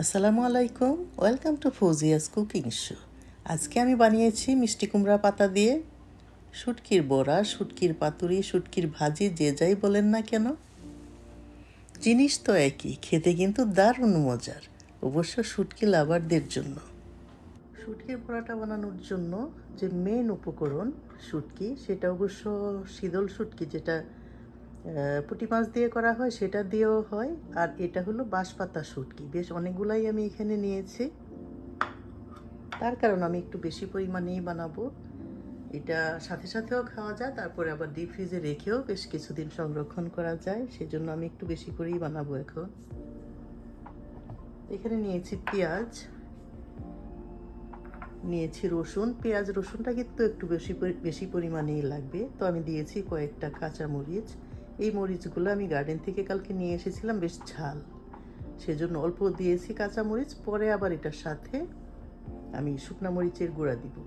আসসালামু আলাইকুম, welcome to Fauzia's cooking show. আজকে আমি বানিয়েছি মিষ্টি কুমড়া পাতা দিয়ে। শুটকির বড়া, শুটকির পাতুরি, শুটকির ভাজি, যে যাই বলেন না কেন। জিনিস তো একই, খেতে কিন্তু দারুণ মজার, অবশ্য শুটকি লাভারদের জন্য। শুটকির বড়াটা বানানোর জন্য যে মেন উপকরণ শুটকি, সেটা অবশ্য শীতল শুটকি, যেটা পুঁটি মাছ দিয়ে করা হয়, সেটা দিয়েও হয়। আর এটা হলো বাঁশপাতা শুটকি। বেশ অনেকগুলাই আমি এখানে নিয়েছি। তার কারণ আমি একটু বেশি পরিমাণেই বানাবো। এটা সাথে সাথেও খাওয়া যায়, তারপরে আবার ডিপ ফ্রিজে রেখেও বেশ কিছুদিন সংরক্ষণ করা যায়। সেজন্য আমি একটু বেশি করেই বানাবো এখন। এখানে নিয়েছি পেঁয়াজ। নিয়েছি রসুন। পেঁয়াজ রসুনটা কিন্তু একটু বেশি বেশি পরিমাণেই লাগবে। তো আমি দিয়েছি কয়েকটা কাঁচা মরিচ এই মরিচগুলো আমি গার্ডেন থেকে কালকে নিয়ে এসেছিলাম, বেশ ঝাল। সেজন্য অল্প দিয়েছি কাঁচা মরিচ পরে আবার এটার সাথে আমি শুকনা মরিচের গুঁড়া দিব।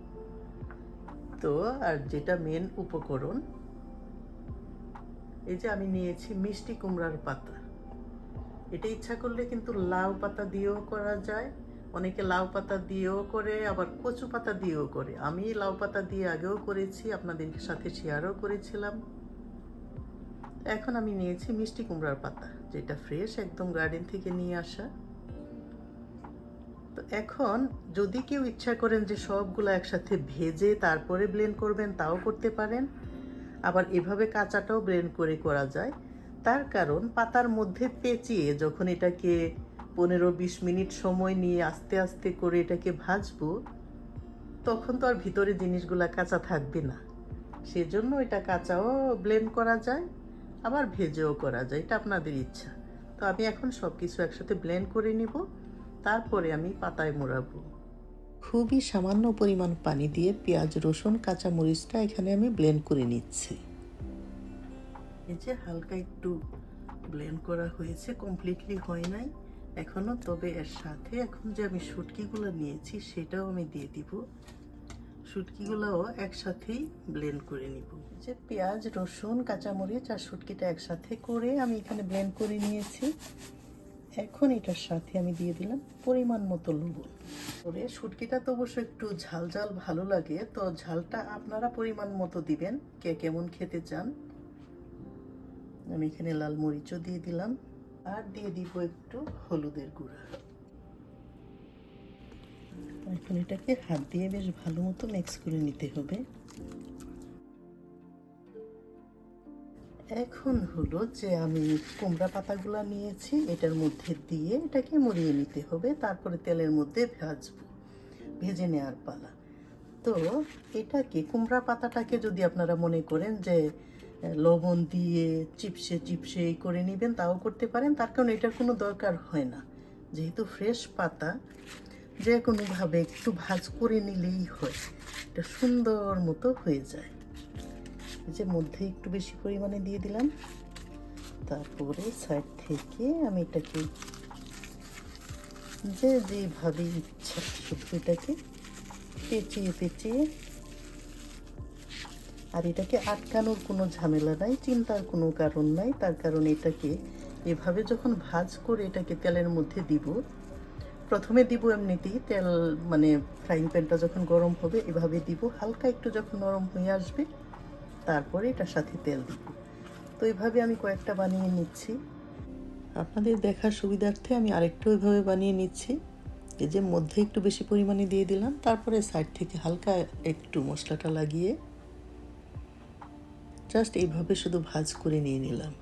তো, আর যেটা মেন উপকরণ, এই যে আমি নিয়েছি মিষ্টি কুমড়ার পাতা। এটা ইচ্ছা করলে কিন্তু লাউ পাতা দিয়েও করা যায়, অনেকে লাউ পাতা দিয়েও করে, আবার কচু পাতা দিয়েও করে। আমি লাউ পাতা দিয়ে আগেও করেছি, আপনাদের সাথে শেয়ারও করেছিলাম। এখন আমি নিয়েছি মিষ্টি কুমড়ার পাতা, যেটা ফ্রেশ একদম গার্ডেন থেকে নিয়ে আসা। তো এখন যদি কেউ ইচ্ছা করেন যে সবগুলো একসাথে ভেজে তারপরে ব্লেন্ড করবেন, তাও করতে পারেন। আবার এভাবে কাঁচাটাও ব্লেন্ড করে করা যায়। তার কারণ পাতার মধ্যে পেঁচিয়ে যখন এটাকে পনেরো বিশ মিনিট সময় নিয়ে আস্তে আস্তে করে এটাকে ভাজবো, তখন তো আর ভিতরে জিনিসগুলো কাঁচা থাকবে না। সেজন্য এটা কাঁচাও ব্লেন্ড করা যায়। আবার ভেজেও করা যায় এটা আপনাদের ইচ্ছা। তো আমি এখন সব কিছু একসাথে ব্লেন্ড করে নিব তারপরে আমি পাতায় মোড়াবো। খুবই সামান্য পরিমাণ পানি দিয়ে পেঁয়াজ রসুন কাঁচা মরিচটা এখানে আমি ব্লেন্ড করে নিচ্ছি। এই যে হালকা একটু ব্লেন্ড করা হয়েছে কমপ্লিটলি হয় নাই। এখনও তবে এর সাথে এখন যে আমি শুটকিগুলো নিয়েছি সেটাও আমি দিয়ে দিব। শুটকিগুলোও একসাথেই ব্লেন্ড করে নিব। যে পেঁয়াজ, রসুন, কাঁচামরিচ আর শুটকিটা একসাথে করে আমি এখানে ব্লেন্ড করে নিয়েছি। এখন এটার সাথে আমি দিয়ে দিলাম পরিমাণ মতো লবণ। করে শুটকিটা তো অবশ্য একটু ঝাল ঝাল ভালো লাগে, তো ঝালটা আপনারা পরিমাণ মতো দিবেন, কে কেমন খেতে চান। আমি এখানে লাল মরিচও দিয়ে দিলাম, আর দিয়ে দিব একটু হলুদের গুঁড়া। এখন এটাকে হাত দিয়ে বেশ ভালো মতো মিক্স করে নিতে হবে। এখন হলো যে আমি কুমড়া পাতাগুলো নিয়েছি, এটার মধ্যে দিয়ে এটাকে মরিয়ে নিতে হবে, তারপরে তেলের মধ্যে ভাজবো, ভেজে নেওয়ার পালা। তো এটাকে, কুমড়া পাতাটাকে যদি আপনারা মনে করেন যে লবণ দিয়ে চিপসে চিপসে করে নেবেন, তাও করতে পারেন, তার কারণ এটার কোনো দরকার হয় না। যেহেতু ফ্রেশ পাতা যে কোনোভাবে একটু ভাজ করে নিলেই হয়। এটা সুন্দর মতো হয়ে যায়। যে মধ্যে একটু বেশি পরিমাণে দিয়ে দিলাম। তারপরে সাইড থেকে আমি এটাকে যে যেভাবে ইচ্ছা এটাকে পেঁচিয়ে পেঁচিয়ে আর এটাকে আটকানোর কোনো ঝামেলা নাই, চিন্তার কোনো কারণ নাই। তার কারণ এটাকে এভাবে যখন ভাজ করে এটাকে তেলের মধ্যে দিব প্রথমে দিব এমনিতেই তেল মানে ফ্রাইং প্যানটা যখন গরম হবে, এভাবে দিব। হালকা একটু যখন নরম হয়ে আসবে, তারপরে এটার সাথে তেল দিব। তো এভাবে আমি কয়েকটা বানিয়ে নিচ্ছি। আপনাদের দেখার সুবিধার্থে আমি আরেকটু এভাবে বানিয়ে নিচ্ছি। এই যে মধ্যে একটু বেশি পরিমাণে দিয়ে দিলাম, তারপরে সাইড থেকে হালকা একটু মশলাটা লাগিয়ে জাস্ট এইভাবে শুধু ভাজ করে নিয়ে নিলাম।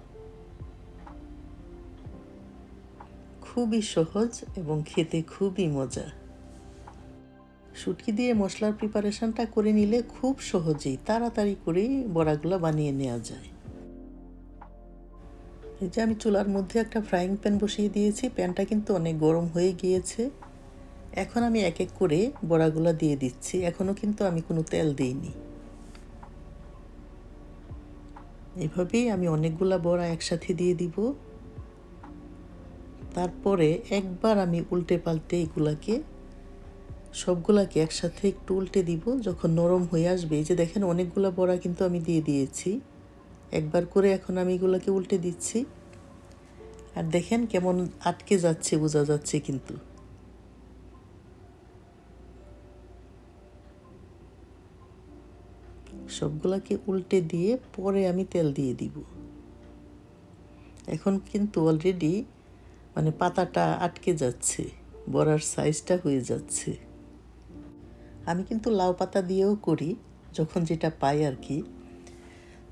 খুবই সহজ এবং খেতে খুবই মজা শুটকি দিয়ে মশলার প্রিপারেশনটা করে নিলে খুব সহজেই তাড়াতাড়ি করেই বড়াগুলো বানিয়ে নেওয়া যায়। এই যে আমি চুলার মধ্যে একটা ফ্রাইং প্যান বসিয়ে দিয়েছি প্যানটা কিন্তু অনেক গরম হয়ে গিয়েছে। এখন আমি এক এক করে বড়াগুলো দিয়ে দিচ্ছি এখনও কিন্তু আমি কোনো তেল দিইনি। এভাবেই আমি অনেকগুলা বড়া একসাথে দিয়ে দিব। তারপরে একবার আমি উল্টে পাল্টে এগুলাকে, সবগুলাকে একসাথে একটু উল্টে দিব, যখন নরম হয়ে আসবে। এই যে দেখেন, অনেকগুলো বড়া কিন্তু আমি দিয়ে দিয়েছি। একবার করে এখন আমি এগুলাকে উল্টে দিচ্ছি। আর দেখেন কেমন আটকে যাচ্ছে, বোঝা যাচ্ছে কিন্তু। সবগুলাকে উল্টে দিয়ে পরে আমি তেল দিয়ে দিব। এখন কিন্তু অলরেডি মানে পাতাটা আটকে যাচ্ছে, বড়ার সাইজটা হয়ে যাচ্ছে। আমি কিন্তু লাউ পাতা দিয়েও করি, যখন যেটা পাই আর কি।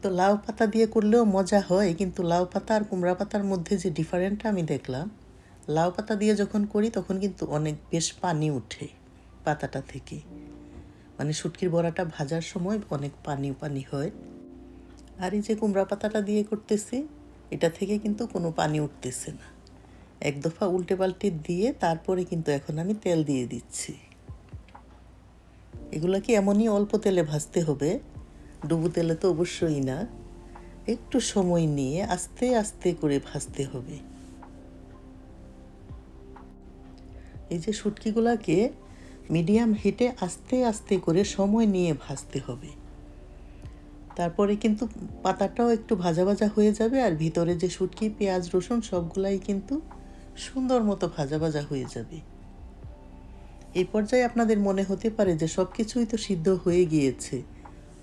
তো লাউ পাতা দিয়ে করলেও মজা হয়, কিন্তু লাউ পাতা আর কুমড়া পাতার মধ্যে যে ডিফারেন্টটা আমি দেখলাম, লাউ পাতা দিয়ে যখন করি তখন কিন্তু অনেক বেশ পানি উঠে পাতাটা থেকে। মানে শুটকির বড়াটা ভাজার সময় অনেক পানি পানি হয়। আর এই যে কুমড়া পাতাটা দিয়ে করতেছি, এটা থেকে কিন্তু কোনো পানি উঠতেছে না। এক দফা উল্টে পাল্টে দিয়ে তারপরে কিন্তু এখন আমি তেল দিয়ে দিচ্ছি। এগুলাকে এমনই অল্প তেলে ভাজতে হবে? ডুবু তেলে তো অবশ্যই না। একটু সময় নিয়ে আস্তে আস্তে করে ভাজতে হবে। এই যে শুটকিগুলাকে মিডিয়াম হিটে আস্তে আস্তে করে সময় নিয়ে ভাজতে হবে। তারপরে কিন্তু পাতাটাও একটু ভাজা ভাজা হয়ে যাবে আর ভিতরে যে শুটকি, পেঁয়াজ, রসুন সবগুলাই কিন্তু সুন্দর মতো ভাজা ভাজা হয়ে যাবে। এই পর্যায়ে আপনাদের মনে হতে পারে যে সব কিছুই তো সিদ্ধ হয়ে গিয়েছে।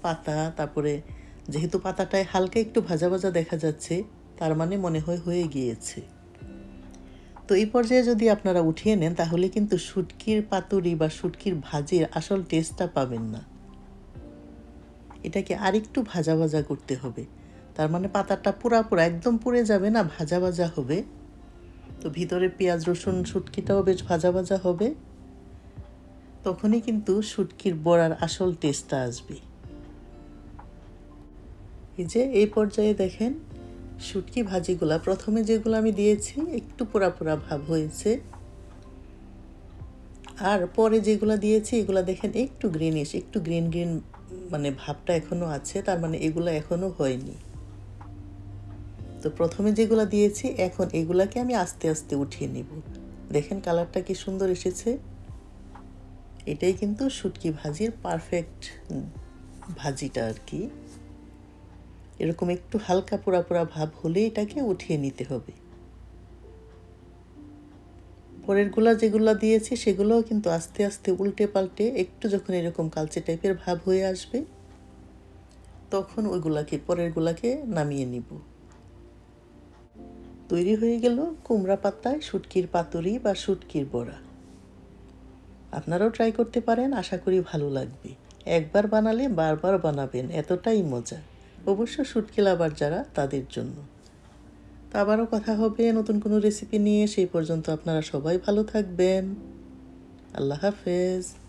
পাতা, তারপরে যেহেতু পাতাটায় হালকা একটু ভাজা ভাজা দেখা যাচ্ছে, তার মানে মনে হয় হয়ে গিয়েছে। তো এই পর্যায়ে যদি আপনারা উঠিয়ে নেন, তাহলে কিন্তু শুটকির পাতুরি বা শুটকির ভাজির আসল টেস্টটা পাবেন না। এটাকে আরেকটু ভাজা ভাজা করতে হবে। তার মানে পাতাটা পুরা পুরা একদম পুড়ে যাবে না, ভাজা ভাজা হবে। তো ভিতরে পেঁয়াজ, রসুন, শুটকিটাও বেশ ভাজা ভাজা হবে। তখনই কিন্তু শুটকির বড়ার আসল টেস্টটা আসবে। এই যে, এই পর্যায়ে দেখেন, শুটকি ভাজিগুলা প্রথমে যেগুলো আমি দিয়েছি, একটু পোড়া পোড়া ভাব হয়েছে। আর পরে যেগুলো দিয়েছি, এগুলো দেখেন একটু গ্রিনিশ একটু গ্রিন গ্রিন মানে ভাবটা এখনও আছে, তার মানে এগুলো এখনও হয়নি। তো প্রথমে যেগুলো দিয়েছি, এখন এগুলাকে আমি আস্তে আস্তে উঠিয়ে নিব। দেখেন কালারটা কি সুন্দর এসেছে। এটাই কিন্তু শুটকি ভাজির পারফেক্ট ভাজিটা আর কি। এরকম একটু হালকা পোড়া পোড়া ভাব হলে এটাকে উঠিয়ে নিতে হবে। পরেরগুলা যেগুলো দিয়েছি, সেগুলোও কিন্তু আস্তে আস্তে উল্টে পাল্টে একটু যখন এরকম কালচে টাইপের ভাব হয়ে আসবে, তখন ওইগুলাকে, পরেরগুলাকে নামিয়ে নিব। তৈরি হয়ে গেল কুমড়া পাতায় শুটকির পাতুরি বা শুটকির বড়া। আপনারাও ট্রাই করতে পারেন, আশা করি ভালো লাগবে। একবার বানালে বারবার বানাবেন, এতটাই মজা। অবশ্য শুটকি লাভার যারা, তাদের জন্য। তো আবারও কথা হবে, নতুন কোনো রেসিপি নিয়ে, সেই পর্যন্ত আপনারা সবাই ভালো থাকবেন। আল্লাহ হাফেজ।